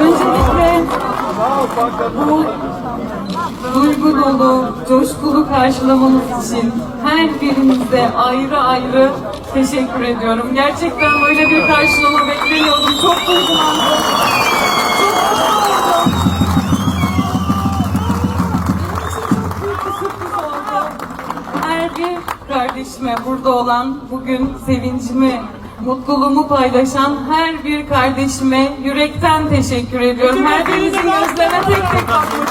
Öncelikle bu duygu dolu, coşkulu karşılamanız için her birinize ayrı ayrı teşekkür ediyorum. Gerçekten böyle bir karşılama beklemiyordum. Çok duygulandım. Bir kardeşime burada olan bugün sevincimi, mutluluğumu paylaşan her bir kardeşime yürekten teşekkür ediyorum. Her birinizin gözlerine tek tek bakmak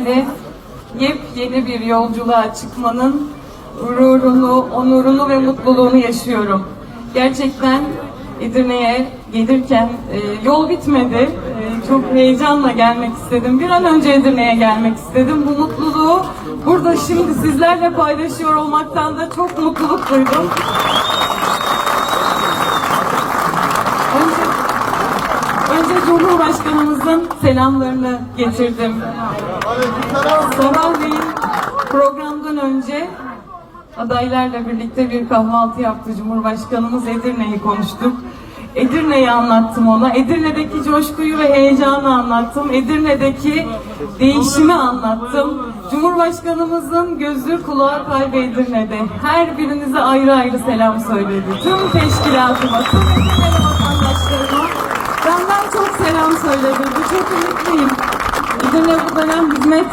Sizlerle yepyeni bir yolculuğa çıkmanın gururunu, onurunu ve mutluluğunu yaşıyorum. Gerçekten Edirne'ye gelirken e, yol bitmedi. E, çok heyecanla gelmek istedim. Bir an önce Edirne'ye gelmek istedim. Bu mutluluğu burada şimdi sizlerle paylaşıyor olmaktan da çok mutluluk duydum. Önce Cumhurbaşkanımızın selamlarını getirdim. Sabahleyin programdan önce adaylarla birlikte bir kahvaltı yaptı Cumhurbaşkanımız. Edirne'yi konuştuk. Edirne'yi anlattım ona. Edirne'deki coşkuyu ve heyecanı anlattım. Edirne'deki değişimi anlattım. Cumhurbaşkanımızın gözü kulağı kalbi Edirne'de. Her birinize ayrı ayrı selam söyledi. Tüm teşkilatıma, tüm Edirne'li vatandaşlarıma selam söyledi. Çok ümitliyim. Edirne bu dönem hizmet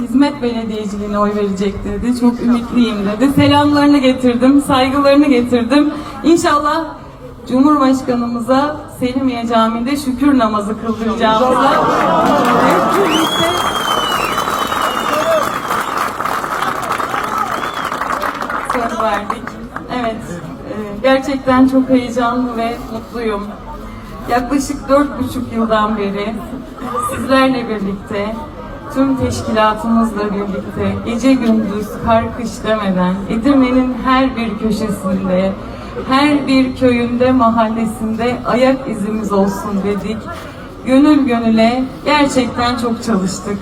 hizmet belediyeciliğine oy verecek dedi. Çok ümitliyim dedi. Selamlarını getirdim, saygılarını getirdim. İnşallah Cumhurbaşkanımıza Selimiye Camii'nde şükür namazı kıldıracağımıza hep birlikte söz verdik. Evet, e, gerçekten çok heyecanlı ve mutluyum. Yaklaşık dört buçuk yıldan beri sizlerle birlikte, tüm teşkilatımızla birlikte gece gündüz kar kış demeden Edirne'nin her bir köşesinde, her bir köyünde, mahallesinde ayak izimiz olsun dedik. Gönül gönüle gerçekten çok çalıştık.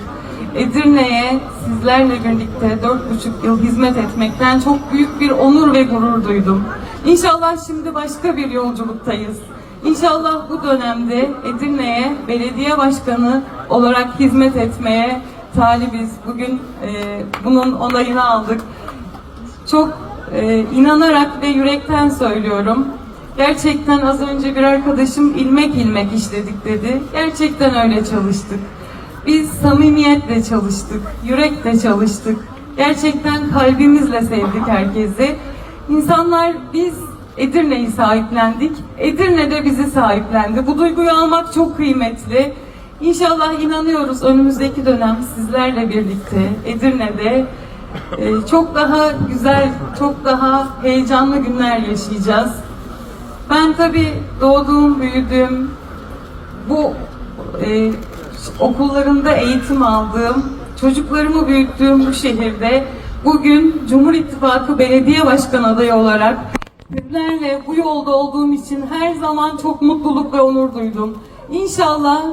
Edirne'ye sizlerle birlikte dört buçuk yıl hizmet etmekten çok büyük bir onur ve gurur duydum. İnşallah şimdi başka bir yolculuktayız. İnşallah bu dönemde Edirne'ye belediye başkanı olarak hizmet etmeye talibiz. Bugün e, bunun onayını aldık. Çok e, inanarak ve yürekten söylüyorum. Gerçekten az önce bir arkadaşım ilmek ilmek işledik dedi. Gerçekten öyle çalıştık. Biz samimiyetle çalıştık, yürekle çalıştık. Gerçekten kalbimizle sevdik herkesi. İnsanlar biz Edirne'yi sahiplendik. Edirne de bizi sahiplendi. Bu duyguyu almak çok kıymetli. İnşallah inanıyoruz önümüzdeki dönem sizlerle birlikte Edirne'de e, çok daha güzel, çok daha heyecanlı günler yaşayacağız. Ben tabii doğduğum, büyüdüğüm, bu e, okullarında eğitim aldığım, çocuklarımı büyüttüğüm bu şehirde bugün Cumhur İttifakı Belediye Başkanı adayı olarak sizlerle bu yolda olduğum için her zaman çok mutluluk ve onur duydum. İnşallah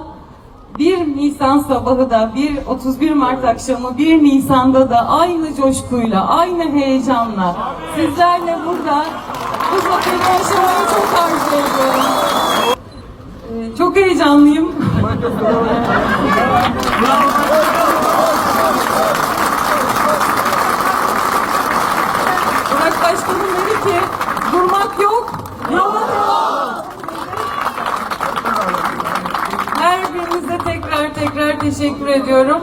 1 Nisan sabahı da 1 31 Mart akşamı 1 Nisan'da da aynı coşkuyla, aynı heyecanla sizlerle burada bu zaferi yaşamayı çok arzu ediyorum. Ee, Çok heyecanlıyım. Burak Başkanım dedi ki durmak yok, devam. Her birinize tekrar tekrar teşekkür ediyorum.